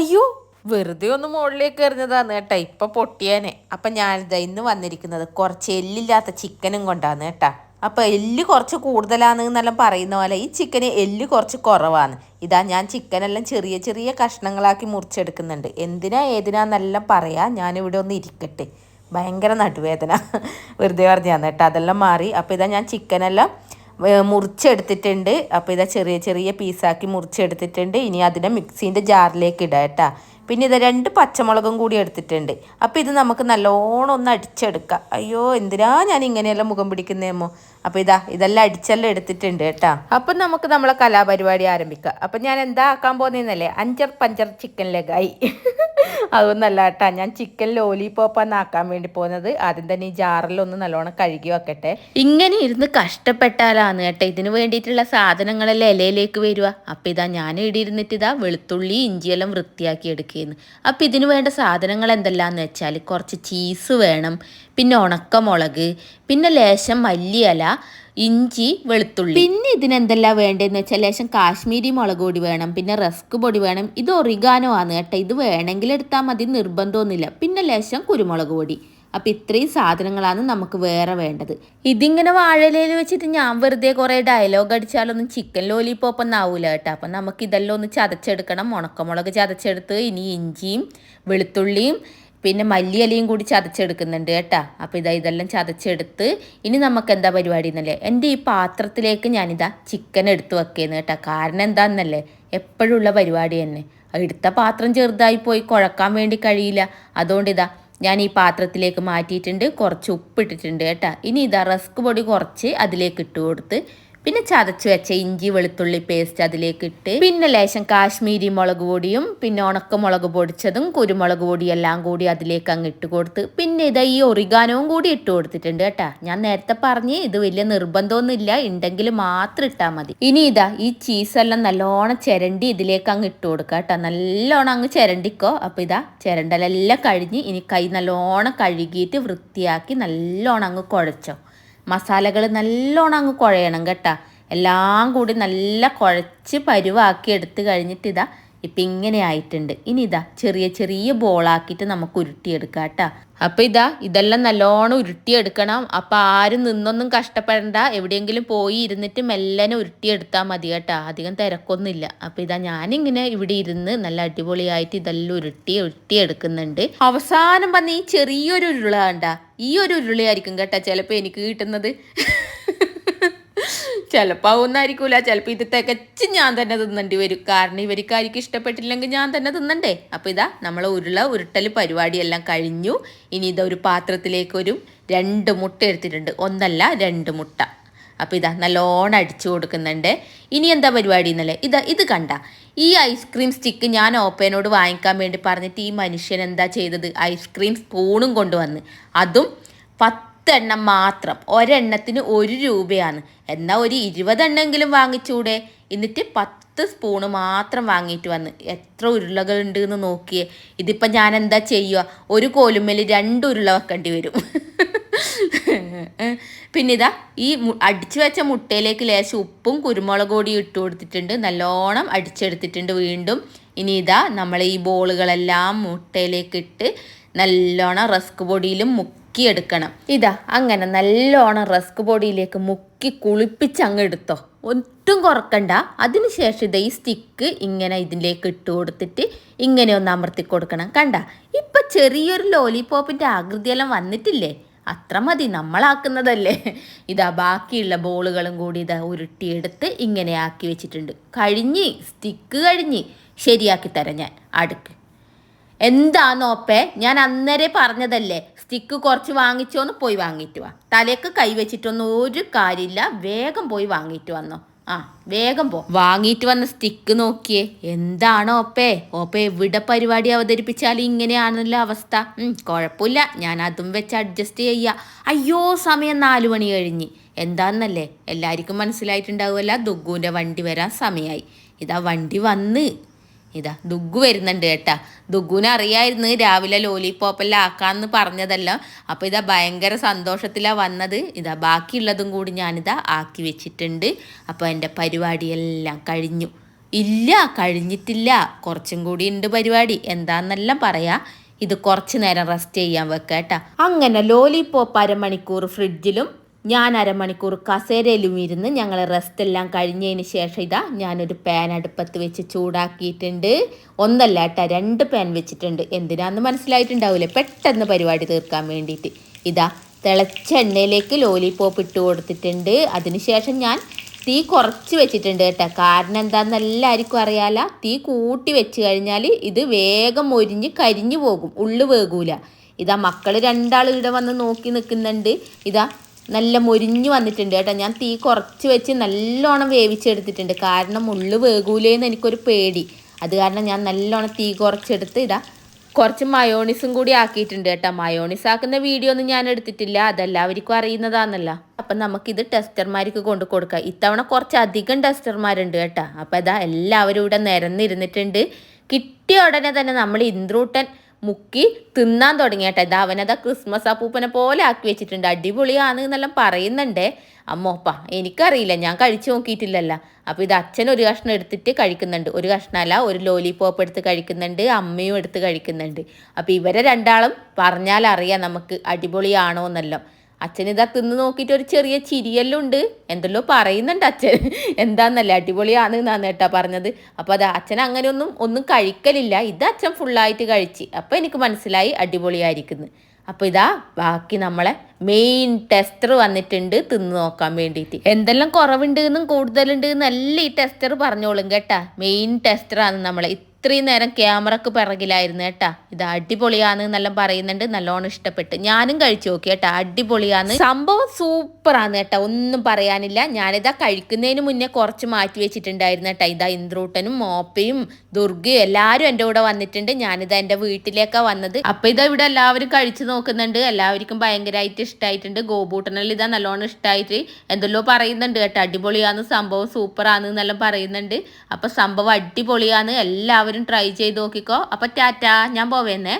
അയ്യോ വെറുതെ ഒന്ന് മുകളിലേക്ക് എറിഞ്ഞതാണ് കേട്ടാ ഇപ്പൊ പൊട്ടിയാനെ. അപ്പൊ ഞാനിതാ ഇന്ന് വന്നിരിക്കുന്നത് കുറച്ച് എല്ലില്ലാത്ത ചിക്കനും കൊണ്ടാണ് കേട്ടാ. അപ്പൊ എല്ല് കുറച്ച് കൂടുതലാന്ന് എന്നെല്ലാം പറയുന്ന പോലെ ഈ ചിക്കന് എല്ല് കുറച്ച് കുറവാണ് ഇതാ ഞാൻ ചിക്കൻ എല്ലാം ചെറിയ ചെറിയ കഷ്ണങ്ങളാക്കി മുറിച്ചെടുക്കുന്നുണ്ട്. എന്തിനാ ഏതിനാന്നെല്ലാം പറയാ. ഞാൻ ഇവിടെ ഒന്ന് ഇരിക്കട്ടെ. ഭയങ്കര നടുവേദന. വെറുതെ പറഞ്ഞാന്ന് കേട്ടോ. അതെല്ലാം മാറി. അപ്പോൾ ഇതാ ഞാൻ ചിക്കനെല്ലാം മുറിച്ചെടുത്തിട്ടുണ്ട്. അപ്പോൾ ഇതാ ചെറിയ ചെറിയ പീസാക്കി മുറിച്ചെടുത്തിട്ടുണ്ട്. ഇനി അതിനെ മിക്സീന്റെ ജാറിലേക്ക് ഇടാം കേട്ടോ. പിന്നെ ഇത് രണ്ട് പച്ചമുളകും കൂടി എടുത്തിട്ടുണ്ട്. അപ്പോൾ ഇത് നമുക്ക് നല്ലോണം ഒന്ന് അടിച്ചെടുക്കാം. അയ്യോ എന്തിനാ ഞാൻ ഇങ്ങനെയെല്ലാം മുഖം പിടിക്കുന്നേമോ അപ്പോൾ ഇതാ ഇതെല്ലാം അടിച്ചെല്ലാം എടുത്തിട്ടുണ്ട് കേട്ടോ. അപ്പം നമുക്ക് നമ്മളെ കലാപരിപാടി ആരംഭിക്കാം. അപ്പം ഞാൻ എന്താ ആക്കാൻ പോകുന്നതെന്നല്ലേ അഞ്ചർ പഞ്ചർ ചിക്കൻ ലെഗായി അതൊന്നല്ല കേട്ടാ ഞാൻ ചിക്കൻ ലോലിപോപ്പാന്ന് ആക്കാൻ വേണ്ടി പോകുന്നത്. ആദ്യം തന്നെ ഈ ജാറിലൊന്ന് നല്ലോണം കഴുകി വെക്കട്ടെ. ഇങ്ങനെ ഇരുന്ന് കഷ്ടപ്പെട്ടാലാണ് കേട്ടോ ഇതിന് വേണ്ടിയിട്ടുള്ള സാധനങ്ങളെല്ലാം ഇലയിലേക്ക് വരിക. അപ്പം ഇതാ ഞാൻ ഇവിടെ ഇരുന്നിട്ട് ഇതാ വെളുത്തുള്ളി ഇഞ്ചിയെല്ലാം വൃത്തിയാക്കി എടുക്കുകയെന്ന് അപ്പം ഇതിന് വേണ്ട സാധനങ്ങൾ എന്തെല്ലാന്ന് വെച്ചാൽ കുറച്ച് ചീസ് വേണം പിന്നെ ഉണക്കമുളക് പിന്നെ ലേശം മല്ലിയില ഇഞ്ചി വെളുത്തുള്ളി. പിന്നെ ഇതിനെന്തെല്ലാം വേണ്ടതെന്ന് വെച്ചാൽ ലേശം കാശ്മീരി മുളക് പൊടി വേണം പിന്നെ റസ്ക് പൊടി വേണം ഇത് ഒറിഗാനോ ആണ് കേട്ടോ. ഇത് വേണമെങ്കിൽ എടുത്താൽ മതി നിർബന്ധമൊന്നുമില്ല. പിന്നെ ലേശം കുരുമുളക് പൊടി. അപ്പം ഇത്രയും സാധനങ്ങളാണ് നമുക്ക് വേറെ വേണ്ടത്. ഇതിങ്ങനെ വാഴയിലയിൽ വെച്ചിട്ട് ഞാൻ വെറുതെ കുറേ ഡയലോഗ് അടിച്ചാലൊന്നും ചിക്കൻ ലോലിപ്പോപ്പ് ഒന്നും ആവില്ല കേട്ടോ. അപ്പം നമുക്ക് ഇതെല്ലാം ഒന്ന് ചതച്ചെടുക്കണം. ഉണക്കമുളക് ചതച്ചെടുത്ത് ഇനി ഇഞ്ചിയും വെളുത്തുള്ളിയും പിന്നെ മല്ലിയലയും കൂടി ചതച്ചെടുക്കുന്നുണ്ട് കേട്ടോ. അപ്പോൾ ഇതാ ഇതെല്ലാം ചതച്ചെടുത്ത് ഇനി നമുക്ക് എന്താ പരിപാടി എന്നല്ലേ എന്റെ ഈ പാത്രത്തിലേക്ക് ഞാനിതാ ചിക്കൻ എടുത്തു വെക്കുന്നു കേട്ടാ. കാരണം എന്താണെന്നല്ലേ എപ്പോഴുള്ള പരിപാടി തന്നെ. എടുത്ത പാത്രം ചെറുതായി പോയി കുഴക്കാൻ വേണ്ടി കഴിയില്ല. അതുകൊണ്ട് ഇതാ ഞാൻ ഈ പാത്രത്തിലേക്ക് മാറ്റിയിട്ടുണ്ട്. കുറച്ച് ഉപ്പിട്ടിട്ടുണ്ട് കേട്ടോ. ഇനി ഇതാ റസ്ക് പൊടി കുറച്ച് അതിലേക്ക് ഇട്ട് കൊടുത്ത് പിന്നെ ചതച്ച് വെച്ച ഇഞ്ചി വെളുത്തുള്ളി പേസ്റ്റ് അതിലേക്ക് ഇട്ട് പിന്നെ ലേശം കാശ്മീരി മുളക് പൊടിയും പിന്നെ ഉണക്ക മുളക് പൊടിച്ചതും കുരുമുളക് പൊടിയും എല്ലാം കൂടി അതിലേക്ക് അങ്ങ് ഇട്ട് കൊടുത്ത് പിന്നെ ഇതാ ഈ ഒറിഗാനവും കൂടി ഇട്ട് കൊടുത്തിട്ടുണ്ട് കേട്ടാ. ഞാൻ നേരത്തെ പറഞ്ഞ് ഇത് വലിയ നിർബന്ധമൊന്നുമില്ല ഉണ്ടെങ്കിൽ മാത്രം ഇട്ടാൽ മതി. ഇനി ഇതാ ഈ ചീസെല്ലാം നല്ലോണം ചിരണ്ടി ഇതിലേക്ക് അങ്ങ് ഇട്ട് കൊടുക്കുക കേട്ടോ. നല്ലോണം അങ്ങ് ചിരണ്ടിക്കോ. അപ്പോൾ ഇതാ ചിരണ്ടലെല്ലാം കഴിഞ്ഞ് ഇനി കൈ നല്ലോണം കഴുകിയിട്ട് വൃത്തിയാക്കി നല്ലോണം അങ്ങ് കുഴച്ചോ. മസാലകൾ നല്ലോണം അങ്ങ് കുഴയണം കേട്ടോ. എല്ലാം കൂടി നല്ല കുഴച്ച് പരുവാക്കി എടുത്ത് കഴിഞ്ഞിട്ട് ഇതാ ഇപ്പം ഇങ്ങനെ ആയിട്ടുണ്ട്. ഇനി ഇതാ ചെറിയ ചെറിയ ബോളാക്കിയിട്ട് നമുക്ക് ഉരുട്ടിയെടുക്കാം കേട്ടാ. അപ്പം ഇതാ ഇതെല്ലാം നല്ലോണം ഉരുട്ടിയെടുക്കണം. അപ്പം ആരും നിന്നൊന്നും കഷ്ടപ്പെടണ്ട. എവിടെയെങ്കിലും പോയി ഇരുന്നിട്ട് മെല്ലനെ ഉരുട്ടിയെടുത്താൽ മതി കേട്ടോ. അധികം തിരക്കൊന്നുമില്ല. അപ്പം ഇതാ ഞാനിങ്ങനെ ഇവിടെ ഇരുന്ന് നല്ല അടിപൊളിയായിട്ട് ഇതെല്ലാം ഉരുട്ടി ഉരുട്ടിയെടുക്കുന്നുണ്ട്. അവസാനം വന്ന് ഈ ചെറിയൊരു ഉരുള കണ്ട. ഈ ഒരു ഉരുളിയായിരിക്കും കേട്ടോ ചിലപ്പോൾ എനിക്ക് കിട്ടുന്നത്. ചിലപ്പോൾ ഒന്നായിരിക്കൂല ചിലപ്പോൾ ഇത് തികച്ച് ഞാൻ തന്നെ തിന്നേണ്ടി വരും. കാരണം ഇവർക്കായിരിക്കും ഇഷ്ടപ്പെട്ടില്ലെങ്കിൽ ഞാൻ തന്നെ തിന്നണ്ടേ. അപ്പോൾ ഇതാ നമ്മളെ ഉരുള ഉരുട്ടൽ പരിപാടിയെല്ലാം കഴിഞ്ഞു. ഇനി ഇതൊരു പാത്രത്തിലേക്ക് ഒരു രണ്ട് മുട്ട എടുത്തിട്ടുണ്ട്. ഒന്നല്ല രണ്ട് മുട്ട. അപ്പോൾ ഇതാ നല്ലോണം അടിച്ചു കൊടുക്കുന്നുണ്ട്. ഇനി എന്താ പരിപാടി എന്നല്ലേ ഇതാ ഇത് കണ്ട. ഈ ഐസ്ക്രീം സ്റ്റിക്ക് ഞാൻ ഓപ്പനോട് വാങ്ങിക്കാൻ വേണ്ടി പറഞ്ഞിട്ട് ഈ മനുഷ്യൻ എന്താ ചെയ്തത്? ഐസ്ക്രീം സ്പൂണും കൊണ്ടുവന്ന്. അതും പത്തെണ്ണം മാത്രം. ഒരെണ്ണത്തിന് ഒരു രൂപയാണ്. എന്നാൽ ഒരു ഇരുപതെണ്ണെങ്കിലും വാങ്ങിച്ചൂടെ? എന്നിട്ട് പത്ത് സ്പൂണ് മാത്രം വാങ്ങിയിട്ട് വന്ന്. എത്ര ഉരുളകൾ ഉണ്ട് എന്ന് നോക്കിയേ. ഇതിപ്പം ഞാൻ എന്താ ചെയ്യുക ഒരു കോലുമ്മേൽ രണ്ട് ഉരുള വെക്കേണ്ടി വരും. പിന്നെ ഇതാ ഈ അടിച്ചു വെച്ച മുട്ടയിലേക്ക് ലേശം ഉപ്പും കുരുമുളക് പൊടിയും ഇട്ട് കൊടുത്തിട്ടുണ്ട്. നല്ലോണം അടിച്ചെടുത്തിട്ടുണ്ട് വീണ്ടും. ഇനി ഇതാ നമ്മൾ ഈ ബോളുകളെല്ലാം മുട്ടയിലേക്ക് ഇട്ട് നല്ലോണം റസ്ക് പൊടിയിലും മുക്കിയെടുക്കണം. ഇതാ അങ്ങനെ നല്ലോണം റസ്ക് പൊടിയിലേക്ക് മുക്കി കുളിപ്പിച്ച് അങ്ങ് എടുത്തോ. ഒട്ടും കുറക്കണ്ട. അതിനുശേഷം ഇതാ ഈ സ്റ്റിക്ക് ഇങ്ങനെ ഇതിലേക്ക് ഇട്ട് കൊടുത്തിട്ട് ഇങ്ങനെ ഒന്ന് അമർത്തി കൊടുക്കണം. കണ്ട ഇപ്പം ചെറിയൊരു ലോലിപോപ്പിന്റെ ആകൃതിയെല്ലാം വന്നിട്ടില്ലേ? അത്ര മതി നമ്മളാക്കുന്നതല്ലേ. ഇതാ ബാക്കിയുള്ള ബോളുകളും കൂടി ഇതാ ഉരുട്ടിയെടുത്ത് ഇങ്ങനെ ആക്കി വെച്ചിട്ടുണ്ട്. കഴിഞ്ഞ് സ്റ്റിക്ക് കഴിഞ്ഞ് ശരിയാക്കി തരാം ഞാൻ. അടുക്ക്. എന്താന്നോപ്പേ ഞാൻ അന്നേരെ പറഞ്ഞതല്ലേ. സ്റ്റിക്ക് കുറച്ച് വാങ്ങിച്ചോന്ന് പോയി വാങ്ങിയിട്ട് വാ. തലേക്ക് കൈവച്ചിട്ടൊന്നും ഒരു കാര്യമില്ല. വേഗം പോയി വാങ്ങിയിട്ട് വന്നോ. ആ വേഗം പോ. വാങ്ങിയിട്ട് വന്ന സ്റ്റിക്ക് നോക്കിയേ. എന്താണോ ഓപ്പേ? ഓപ്പേ എവിടെ പരിപാടി അവതരിപ്പിച്ചാലും ഇങ്ങനെയാണല്ലോ അവസ്ഥ. കുഴപ്പമില്ല ഞാൻ അതും വെച്ച് അഡ്ജസ്റ്റ് ചെയ്യുക അയ്യോ സമയം നാലു മണി കഴിഞ്ഞ്. എന്താന്നല്ലേ? എല്ലാവർക്കും മനസ്സിലായിട്ടുണ്ടാവുമല്ല ദുഗുവിന്റെ വണ്ടി വരാൻ സമയമായി ഇതാ വണ്ടി വന്ന്. ഇതാ ദുഗ്ഗു വരുന്നുണ്ട് കേട്ടാ. ദുഗുവിനെ അറിയായിരുന്നു രാവിലെ ലോലിപോപ്പെല്ലാം ആക്കാന്ന് പറഞ്ഞതല്ല. അപ്പോൾ ഇതാ ഭയങ്കര സന്തോഷത്തിലാണ് വന്നത്. ഇതാ ബാക്കിയുള്ളതും കൂടി ഞാനിതാ ആക്കി വെച്ചിട്ടുണ്ട്. അപ്പോൾ എന്റെ പരിപാടിയെല്ലാം കഴിഞ്ഞു. ഇല്ല കഴിഞ്ഞിട്ടില്ല. കുറച്ചും കൂടി ഉണ്ട് പരിപാടി. എന്താന്നെല്ലാം പറയാ. ഇത് കുറച്ച് നേരം റെസ്റ്റ് ചെയ്യാൻ വെക്കാം കേട്ടാ. അങ്ങനെ ലോലിപോപ്പ് അരമണിക്കൂർ ഫ്രിഡ്ജിലും ഞാൻ അരമണിക്കൂർ കസേരയിലും ഇരുന്ന് ഞങ്ങൾ റെസ്റ്റ് എല്ലാം കഴിഞ്ഞതിന് ശേഷം ഇതാ ഞാനൊരു പാൻ അടുപ്പത്ത് വെച്ച് ചൂടാക്കിയിട്ടുണ്ട്. ഒന്നല്ല കേട്ടോ രണ്ട് പാൻ വെച്ചിട്ടുണ്ട്. എന്തിനാന്ന് മനസ്സിലായിട്ടുണ്ടാവില്ലേ പെട്ടെന്ന് പരിപാടി തീർക്കാൻ വേണ്ടിയിട്ട്. ഇതാ തിളച്ച എണ്ണയിലേക്ക് ലോലിപോപ്പ് ഇട്ട് കൊടുത്തിട്ടുണ്ട്. അതിനുശേഷം ഞാൻ തീ കുറച്ച് വെച്ചിട്ടുണ്ട് കേട്ടോ കാരണം എന്താണെന്ന് എല്ലാവർക്കും അറിയാല തീ കൂട്ടി വെച്ച് കഴിഞ്ഞാൽ ഇത് വേഗം ഒരിഞ്ഞ് കരിഞ്ഞു പോകും. ഉള്ളു വേകൂല. ഇതാ മക്കൾ രണ്ടാൾ ഇവിടെ വന്ന് നോക്കി നിൽക്കുന്നുണ്ട്. ഇതാ നല്ല മൊരിഞ്ഞു വന്നിട്ടുണ്ട് കേട്ടോ. ഞാൻ തീ കുറച്ച് വെച്ച് നല്ലോണം വേവിച്ചെടുത്തിട്ടുണ്ട്. കാരണം ഉള്ളു വേകൂലേന്ന് എനിക്കൊരു പേടി. അത് കാരണം ഞാൻ നല്ലോണം തീ കുറച്ചെടുത്ത് ഇതാ കുറച്ച് മയോണിസും കൂടി ആക്കിയിട്ടുണ്ട് കേട്ടോ. മയോണിസ് ആക്കുന്ന വീഡിയോ ഒന്നും ഞാൻ എടുത്തിട്ടില്ല. അതെല്ലാവർക്കും അറിയുന്നതാണല്ലോ അപ്പം നമുക്കിത് ടെസ്റ്റർമാർക്ക് കൊണ്ട് കൊടുക്കാം. ഇത്തവണ കുറച്ച് അധികം ടെസ്റ്റർമാരുണ്ട് കേട്ടോ. അപ്പം ഇതാ എല്ലാവരും ഇവിടെ നിരന്നിരുന്നിട്ടുണ്ട്. കിട്ടിയ ഉടനെ തന്നെ നമ്മൾ ഇന്ദ്രൂട്ടൻ മുക്കി തിന്നാൻ തുടങ്ങി കേട്ടോ. ഇത് അവനതാ ക്രിസ്മസ് അപ്പൂപ്പനെ പോലെ ആക്കി വെച്ചിട്ടുണ്ട്. അടിപൊളിയാണ് എന്നെല്ലാം പറയുന്നുണ്ടേ. അമ്മോപ്പ എനിക്കറിയില്ല. ഞാൻ കഴിച്ചു നോക്കിയിട്ടില്ലല്ല. അപ്പോൾ ഇത് അച്ഛൻ ഒരു കഷ്ണം എടുത്തിട്ട് കഴിക്കുന്നുണ്ട്. ഒരു കഷ്ണമല്ല ഒരു ലോലിപോപ്പ് എടുത്ത് കഴിക്കുന്നുണ്ട് അമ്മയും എടുത്ത് കഴിക്കുന്നുണ്ട്. അപ്പോൾ ഇവരെ രണ്ടാളും പറഞ്ഞാൽ അറിയാം നമുക്ക് അടിപൊളിയാണോ എന്നെല്ലാം അച്ഛൻ ഇതാ തിന്ന് നോക്കിയിട്ട് ഒരു ചെറിയ ചിരിയെല്ലാം ഉണ്ട് എന്തെല്ലോ പറയുന്നുണ്ട് അച്ഛൻ. എന്താന്നല്ലേ? അടിപൊളിയാണ് എന്നാണ് കേട്ടാ പറഞ്ഞത്. അപ്പോൾ അത് അച്ഛൻ അങ്ങനെയൊന്നും ഒന്നും കഴിക്കലില്ല. ഇത് അച്ഛൻ ഫുള്ളായിട്ട് കഴിച്ച്. അപ്പോൾ എനിക്ക് മനസ്സിലായി അടിപൊളിയായിരിക്കുന്നു. അപ്പോൾ ഇതാ ബാക്കി നമ്മളെ മെയിൻ ടെസ്റ്റർ വന്നിട്ടുണ്ട് തിന്ന് നോക്കാൻ വേണ്ടിയിട്ട്. എന്തെല്ലാം കുറവുണ്ട് എന്നും കൂടുതലുണ്ട് എന്നെല്ലാം ഈ ടെസ്റ്റർ പറഞ്ഞോളും കേട്ടാ. മെയിൻ ടെസ്റ്ററാണ് നമ്മളെ. ഇത്രയും നേരം ക്യാമറക്ക് പിറകിലായിരുന്നു കേട്ടാ. ഇത് അടിപൊളിയാന്ന് എന്നെല്ലാം പറയുന്നുണ്ട് നല്ലോണം ഇഷ്ടപ്പെട്ട്. ഞാനും കഴിച്ചു നോക്കി കേട്ടാ അടിപൊളിയാന്ന്. സംഭവം സൂപ്പറാണ് കേട്ടാ ഒന്നും പറയാനില്ല. ഞാനിതാ കഴിക്കുന്നതിന് മുന്നേ കുറച്ച് മാറ്റി വെച്ചിട്ടുണ്ടായിരുന്നു കേട്ടാ. ഇതാ ഇന്ദ്രൂട്ടനും മോപ്പയും ദുർഗയും എല്ലാവരും എന്റെ കൂടെ വന്നിട്ടുണ്ട്. ഞാനിതാ എന്റെ വീട്ടിലേക്കാണ് വന്നത്. അപ്പൊ ഇതാ ഇവിടെ എല്ലാവരും കഴിച്ചു നോക്കുന്നുണ്ട്. എല്ലാവർക്കും ഭയങ്കരമായിട്ട് ഇഷ്ടമായിട്ടുണ്ട് ഗോപൂട്ടനെല്ലാം ഇതാ നല്ലോണം ഇഷ്ടമായിട്ട് എന്തെല്ലോ പറയുന്നുണ്ട് കേട്ടോ. അടിപൊളിയാന്ന് സംഭവം സൂപ്പറാന്ന് എന്നെല്ലാം പറയുന്നുണ്ട്. അപ്പൊ സംഭവം അടിപൊളിയാന്ന് എല്ലാവരും ട്രൈ ചെയ്ത് നോക്കിക്കോ. അപ്പോൾ ടാറ്റാ ഞാൻ പോവേന്നേ.